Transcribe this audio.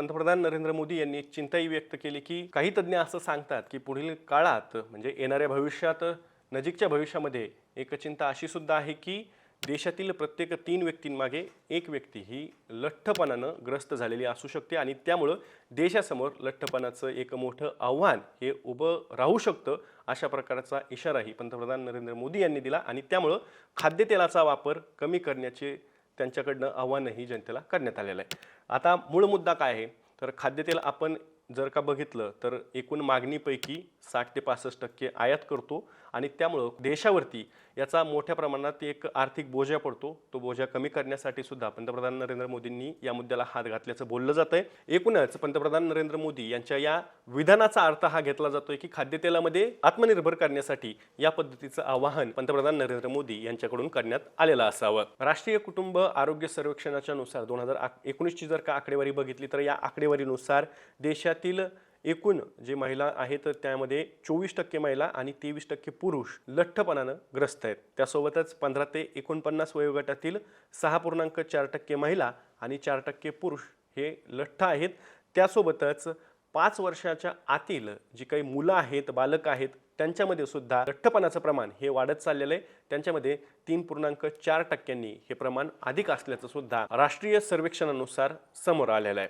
पंतप्रधान नरेंद्र मोदी यांनी एक चिंताही व्यक्त केली की काही तज्ज्ञ असं सांगतात की पुढील काळात म्हणजे येणाऱ्या भविष्यात नजीकच्या भविष्यामध्ये एक चिंता अशी सुद्धा आहे की देशातील प्रत्येक तीन व्यक्तींमागे एक व्यक्ती ही लठ्ठपणानं ग्रस्त झालेली असू शकते आणि त्यामुळं देशासमोर लठ्ठपणाचं एक मोठं आव्हान हे उभं राहू शकतं अशा प्रकारचा इशाराही पंतप्रधान नरेंद्र मोदी यांनी दिला आणि त्यामुळं खाद्यतेलाचा वापर कमी करण्याचे त्यांच्याकडनं आव्हानही जनतेला करण्यात आलेलं आहे. आता मूळ मुद्दा काय आहे? तर खाद्यतेल आपण जर का बघितलं तर एकूण मागणीपैकी साठ ते पासष्ट टक्के आयात करतो आणि त्यामुळं देशावरती याचा मोठ्या प्रमाणात एक आर्थिक बोजा पडतो. तो बोजा कमी करण्यासाठी सुद्धा पंतप्रधान नरेंद्र मोदींनी या मुद्द्याला हात घातल्याचं बोललं जात आहे एकूणच पंतप्रधान नरेंद्र मोदी यांच्या या विधानाचा अर्थ हा घेतला जातोय की खाद्यतेलामध्ये आत्मनिर्भर करण्यासाठी या पद्धतीचं आवाहन पंतप्रधान नरेंद्र मोदी यांच्याकडून करण्यात आलेलं असावं. राष्ट्रीय कुटुंब आरोग्य सर्वेक्षणाच्या नुसार दोन हजार एकोणीसची जर का आकडेवारी बघितली तर या आकडेवारीनुसार देशात देशातील एकूण जे महिला आहेत त्यामध्ये चोवीस टक्के महिला आणि तेवीस टक्के पुरुष लठ्ठपणानं ग्रस्त आहेत. त्यासोबतच पंधरा ते एकोणपन्नास वयोगटातील सहा पूर्णांक चार टक्के महिला आणि चार टक्के पुरुष हे लठ्ठ आहेत. त्यासोबतच पाच वर्षाच्या आतील जी काही मुलं आहेत बालक आहेत त्यांच्यामध्ये सुद्धा लठ्ठपणाचं प्रमाण हे वाढत चाललेलं आहे. त्यांच्यामध्ये तीन पूर्णांक चार टक्क्यांनी हे प्रमाण अधिक असल्याचं सुद्धा राष्ट्रीय सर्वेक्षणानुसार समोर आलेलं आहे.